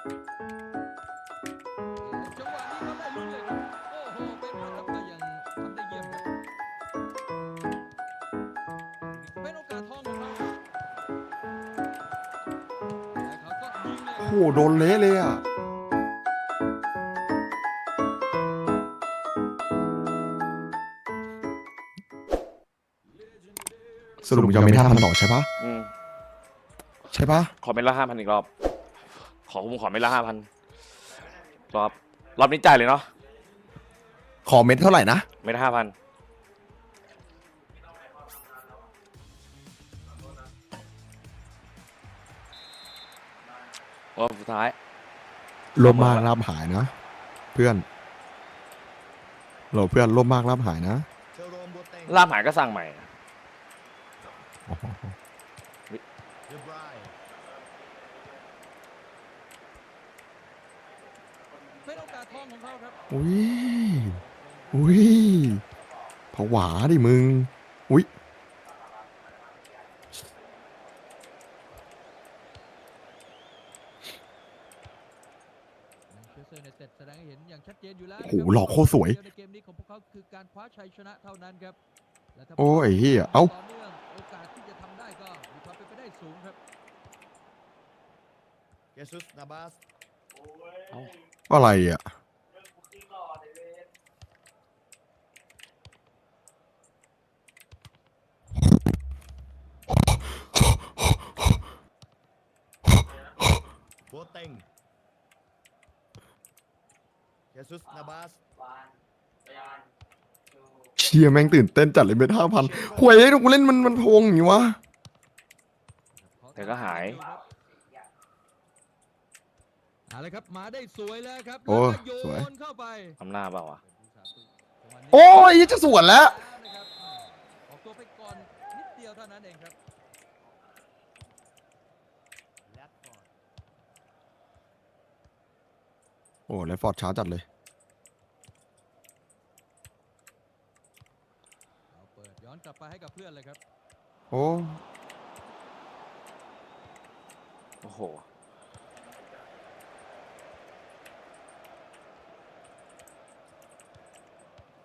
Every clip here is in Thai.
จังหวะนี้เขาได้ลุ้นเลยครับ โอ้โห เป็นประตูก็ยังทำได้เยี่ยมครับ เป็นโอกาสทองของเขาและเขาก็ยิงเลยโอ้โหโดนเละเลยอะ สรุปมึงยังไม่ท่าพันต่อใช่ปะอืมใช่ปะขอเม็ดละห้าพันอีกรอบ ขอผมขอเม็ดละห้าพันรอบรอบนี้จ่ายเลยเนาะขอเม็ดเท่าไหร่นะเม็ดห้าพันรอบสุดท้าย ลมมากล่ามหายนะ เพื่อนเราเพื่อนลมมากล่ามหายนะล่ามหายก็สั่งใหม่เป็นโอกาสทองข องเขาครับอุ้ยอุ้ยผวาดิมึง อุ้ยแมนเชสเตอร์ยูไนเต็ดแสดงให้เห็นอย่างชัดเจนอยู่แล้วโอ้โหหลอกโคตรสวยในเกมนี้ของพวกเขาคือการคว้าชัยชนะเท่านั้นครับและถ้า โอ้ยเหี้ยเอ้า ต่อเนื่องโอกาสที่จะ ทำได้ก็มีความเป็นไปได้สูงครับ Jesus Navas อะไรอะ Boateng Jesus Navas เชียแม่งตื่นเต้นจัดเลยเม็ดห้าพันหวยไอ้ทุกเล่นมันมันพวงอย่างงี้วะ แต่ก็หาย เอาละครับมาได้สวยแล้วครับโอ้แล้วก็โยสวย นเข้าไปทำหน้าเปล่าวะโอ้ยจะสวนแล้วนะครับออกตัวไปก่อนนิดเดียวเท่านั้นเองครับ โอ้แล้วฟอร์ดช้าจัดเลยเอาเปิดย้อนกลับไปให้กับเพื่อนเลยครับ โอ้โอ้โห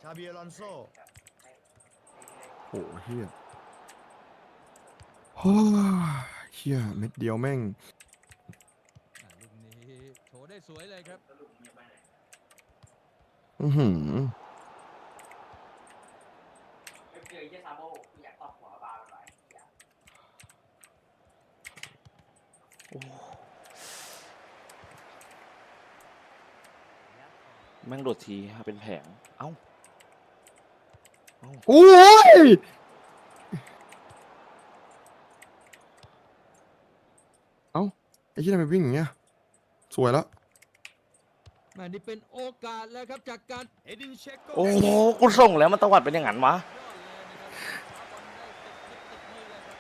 Xabi Alonso โหเฮียโอ้ยเฮียเม็ดเดียวแม่ง อะลูกนี้โชว์ได้ สวยเลยครับ อือหือเจอไอ้เหี้ยซาโบกูอยากตอกหัวบาร์มันไว้อยากแม่งโดดทีเป็นแผงเอ้าโอ้ยเอ้าไอ้ที่ทำไมวิ่งอย่างเงี้ย สวยแล้ว แม่นี่เป็นโอกาสแล้วครับจากการ Edin Dzeko โอ้โหกูส่งแล้วมันตวัดเป็นอย่างนั้นวะยอดเลยนะครับคว้าบอลได้ติดติดติดมือเลยครับ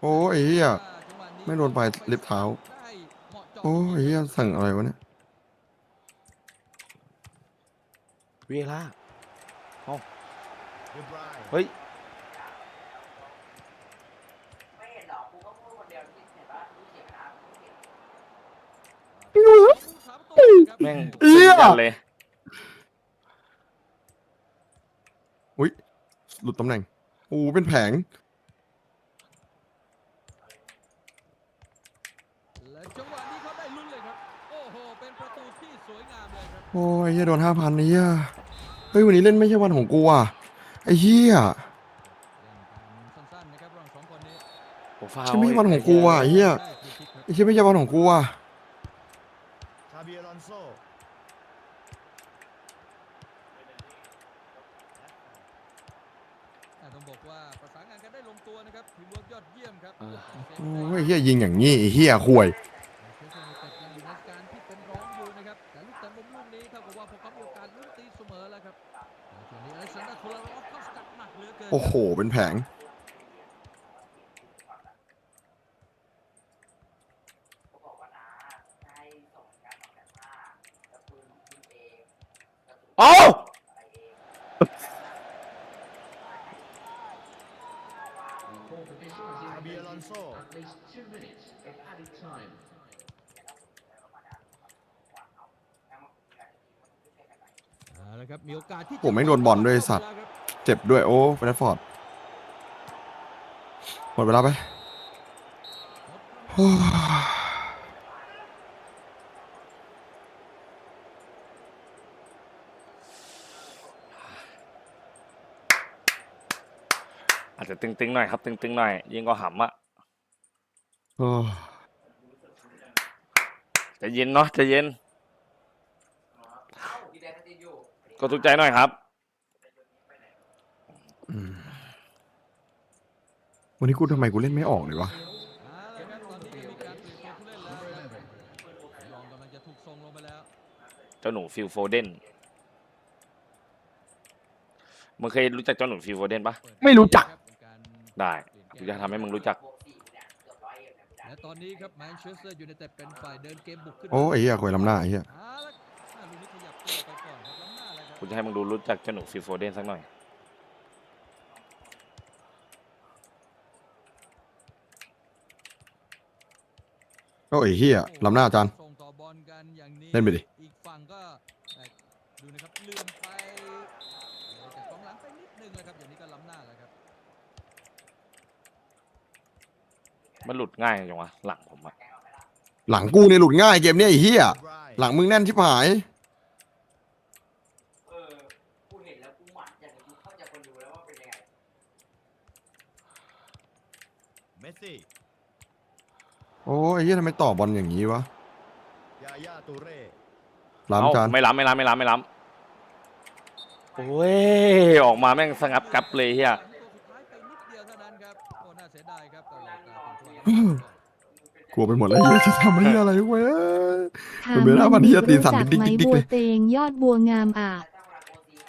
โอ้ยไอ้เฮียว่าจังหวะไม่โดนปลายเล็บเท้าได้เหมาะเจาะโอ้ยไอ้เฮียสั่งอะไรวะเนี่ยเวลา De Bruyne เฮ้ย ไม่เห็นหรอกกูก็พูดคนเดียวที่เห็นว่ารู้เสียงนะรู้เสียง ผู้สามตัวครับ แม่งเหี้ยเป็นกันเลยหลุดตำแหน่งโอ้เป็นแผง และจังหวะนี้เขาได้ลุ้นเลยครับ โอ้โห เป็นประตูที่สวยงามเลยครับ โอ้ยไอ้เฮียโดนห้าพันไอ้เฮียเฮ้ย วันนี้เล่นไม่ใช่วันของกูอะ ไอ้เฮียเล่นกันสั้นๆนะครับระหว่างสองคนนี้ผมฟาวใช่ไหมวันของกูอะไอ้เฮียได้ฟรีคิกครับไอ้เฮียไม่ใช่วันของกูอะ Xabi Alonso อะต้องบอก ว่าประสานงานกันได้ลงตัวนะครับทีมเวิร์กยอดเยี่ยมครับเออโอ้ยเฮียยิงอย่างงี้ไอ้เฮียห่วยเชสเตอร์ยูไนเต็ดยังอยู่ในการที่เป็นรองอยู่นะครับแต่ลูกแต่มุมลูกนี้เท่ากับว่าพวกเขามีโอกาสลุ้นตีเสมอแล้วครับแล้วช่วงนี้อเล็กซานดราโคลารอฟเข้าสกัดหนักเหลือเกินโอ้โหเป็นแผงเขาบอกว่านะให้ส่งการออกแบบผ้ากระปืนยิงเองกระสุน เอ้า อะไรเอง Xabi Alonso. เอาละครับมีโอกาสที่จะผมไม่งโดนบอลด้วยไอ้สัตว์ เจ็บด้วยโอ้แรดฟอร์ดหมดเวลาไปโอ้ยอาจจะตึงๆหน่อยครับ ตึงๆหน่อย ยิงก็หำอะโอ้ยใจะเย็นเนาะใจะเย็น พี่แดนติดอยู่ ก็ทุกใจหน่อยครับอืมวันนี้กูทำไมกูเล่นไม่ออกเลยวะเอาละครับตอนนี้มีการเปลี่ยนตัวผู้เล่นแล้วนะครับลองกำลังจะถูกส่งลงไปแล้วเจ้าหนูฟิลโฟเดนมึงเคยรู้จักเจ้าหนูฟิลโฟเดนปะไม่รู้จัก ได้กูจะทำให้มึงรู้จักบวกสี่เนี่ยเกือบร้อยเอ็มเนี่ยและตอนนี้ครับแมนเชสเตอร์ยูไนเต็ดเป็นฝ่ายเดินเกมบุกขึ้นโอ้ไอ้เหี้ยคอยลำหน้าไอ้เหี้ย เอาละ กูจะให้มึงดูรู้จักเจ้าหนูฟิลโฟเดนสักหน่อย โอ้ไอ้เหี้ยลำหน้าอาจารย์ ส่งต่อบอลกันอย่างนี้เล่นไปดิ อีกฝั่งก็แต่ดูนะครับเลื่อมไปเลยจากกองหลังไปนิดนึงนะครับอย่างนี้ก็ล้ำหน้าแล้วครับมันหลุดง่ายจังวะหลังผมอะหลังกูเนี่ยหลุดง่ายเกมเนี้ยไอ้เหี้ย De Vrij. หลังมึงแน่นชิบหาย เออ กูเห็นแล้วกูหมั่นอย่างนี้กูเข้าใจคนดูแล้วว่าเป็นยังไง Messi. โอ้ไอ้เหี้ยทำไมต่อบอลอย่างนี้วะ Yaya Touré. ล้ำเอ้าจานไม่ล้ำไม่ล้ำไม่ล้ำไม่ล้ำโอ้ยออกมาแม่งสงับกับเลยเฮียตัวสุดท้ายไปนิดเดียวเท่านั้นครับโอ้น่าเสียดายครับตลอดการเป็นตัวกลัวไปหมดแล้วเหี้ยจะทำอะไรอะไรเว้ยถามันมเป็นหน้าพันธุ์ที่จะตีสั่นรู้จักดิ๊กไหมดิ๊กดิ๊กบัเลวยเตงยอดบัวงามอะ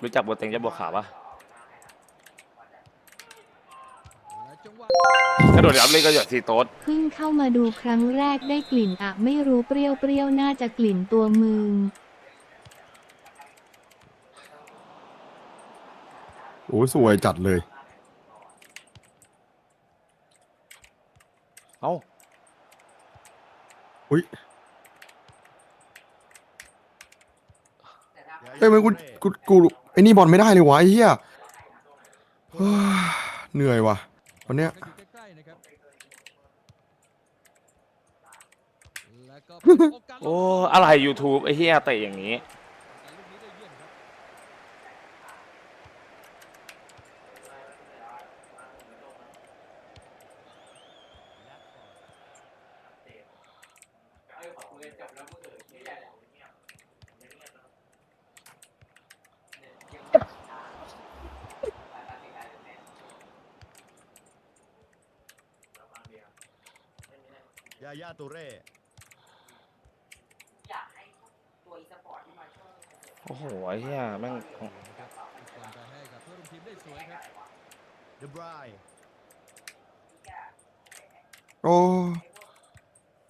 รู้จักบัวเต็งยะบัวขาวปะและจังหวะ กระโดดรับเลยก็หยอดซีโต๊ดเพิ่งเข้ามาดูครั้งแรกได้กลิ่นอะไม่รู้เปรี้ยวเปรี้ยวๆน่าจะกลิ่นตัวมึง โอ้สวยจัดเลย เอ้าอุ้ย Yaya เอ้ยมันกู Touré. กูกูไอ้นี่บอลไม่ได้เลยวะไอ้เหี้ยเฮ้ยเหนื่อยว่ะวันเนี้ย ก็อยู่ใกล้ๆนะครับแล้วก็เป็น โอ้อะไร YouTube ไอ้เฮียเตะอย่างนี้แต่ลูเยี่ยมครั โอ้โหไอ้เฮียแม่งครับอีกคนไปให้กับเพื่อนร่วมทีมได้สวยครับ De Vrij. โอ้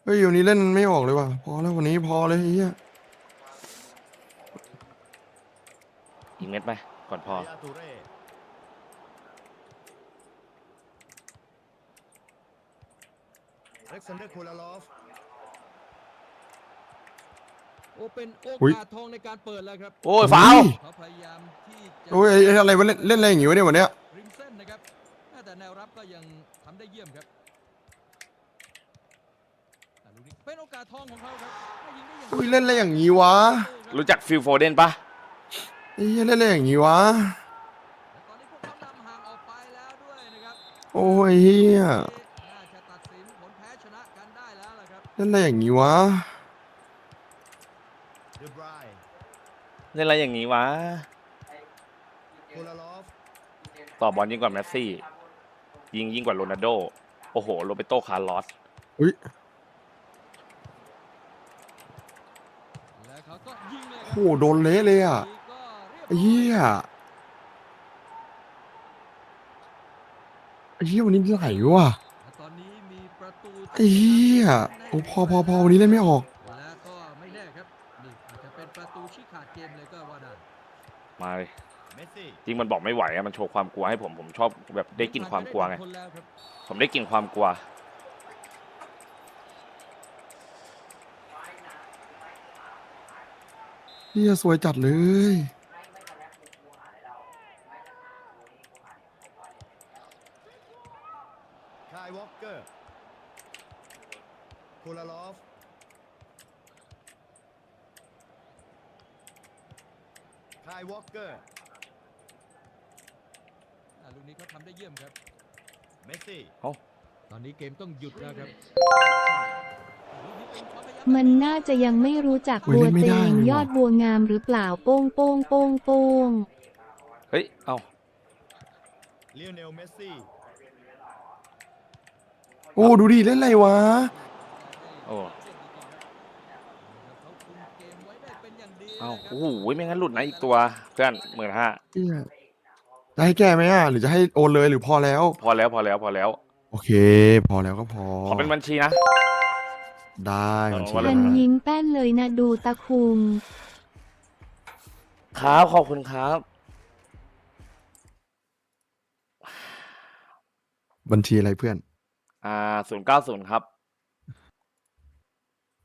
เฮ้ยวันนี้เล่นไม่ออกเลยว่ะพอแล้ววันนี้พอเลยไอ้เหี้ยอีกเม็ดไหมก่อนพอ Yaya Touré. Alexander Kolarov. โอ้เป็นโออุ๊ยกาสทองในการเปิดแล้วครับโอ้ยฟาวล์เขาพยายามที่จะโอ้ยไอ้อะไรวะเล่นเล่นอะไรอย่างงี้วะเนี่ยวันเนี้ยริมเส้นนะครับแต่แนวรับก็ยังทำได้เยี่ยมครับแต่ลูกนี้เป็นโอกาสทองของเขาครับได้ยิงได้อย่างอุ้ยเล่นอะไรอย่างงี้วะรู้จักฟิลโฟเดนปะไอ้เหี้ยเล่นอะไรอย่างงี้วะและตอนนี้พวกเขานำห่างออกไปแล้วด้วยนะครับโอ้ยเหี้ยน่าจะตัดสินผลแพ้ชนะกันได้แล้วล่ะครับเล่นอะไรอย่างงี้วะ เล่นอะไรอย่างนี้วะต่อบอลยิ่งกว่าแมสซี่ ยิงยิ่งกว่าโรนัลโด โอ้โห โรเบโตคาร์ลอสแล้วเขาก็ยิงเลยโอ้โหโดนเละเลยอะเรียบไอ้เหี้ยไอ้เหี้ยวันนี้ไหลว่ะและตอนนี้มีประตูไอ้เหี้ยโอ้พอพอพอวันนี้เล่นไม่ออก ริงมันบอกไม่ไหวอะมันโชว์ความกลัวให้ผมผมชอบแบบได้กลินความกลัวไงผ่นปด้หนึ่คนแล้วครับผมได้กลินความกลัว เฮียสวยจัดเลย คายวอลเกอร์โคลาลอฟคายวอลเกอร์อ่า ลูกนี้เขาทำได้เยี่ยมครับ เมสซี่ตอนนี้เกมต้องหยุดแล้วครับลูกนี้เป็นความพยายามมันน่าจะยังไม่รู้จักโอ้ยบัวเล่นไม่เตได้งเลยว่ะยอดบัวงามหรือเปล่าโป้งโป้งโป้งโป้งเฮ้ย เอ้าเลโอเนลเมสซี่โอ้ ดูดิ เล่นอะไรวะ โอ้เขาคุมเกมไว้ได้เป็นอย่างดีเอ้านะครับโอ้โหไม่งั้นหลุดนะอีกตัว เพื่อนหมื่นห้าเฮีย จะให้แก้ไหมอะหรือจะให้โอนเลยหรือพอแล้ว พอแล้วพอแล้วพอแล้วโอเค พอแล้วก็พอขอเป็นบัญชีนะ ได้บัญชีเอามันยิงแป้นเลยนะดูตะคุง ครับขอบคุณครับ บัญชีอะไรเพื่อน อ่าศูนย์เก้าศูนย์ครับ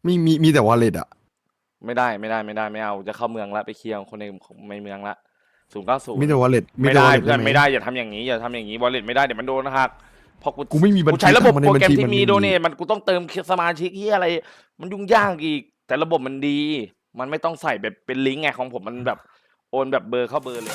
มีมีมีแต่วอลเล็ตอะ ไม่ได้ไม่ได้ไม่ได้ไม่เอาจะเข้าเมืองละไปเคลียร์คนในในเมืองละ ศูนย์เก้าศูนย์มีแต่วอลเล็ตไม่ได้ wallet เพื่อนหไม่ได้อย่าทำอย่างนี้อย่าทำอย่างนี้วอลเล็ตไม่ได้เดี๋ยวมันโดนหักเพราะกูกูไม่มีบัญชีกูใช้ระบบเข้ามาในโปรแกรมบัญชีที่มันมีไม่มีโดเนทมันกูต้องเติมสมาชิกที่อะไร มันยุ่งยากอีก แต่ระบบมันดี มันไม่ต้องใส่แบบเป็นลิงก์ไงของผมมันแบบโอนแบบเบอร์เข้าเบอร์เลย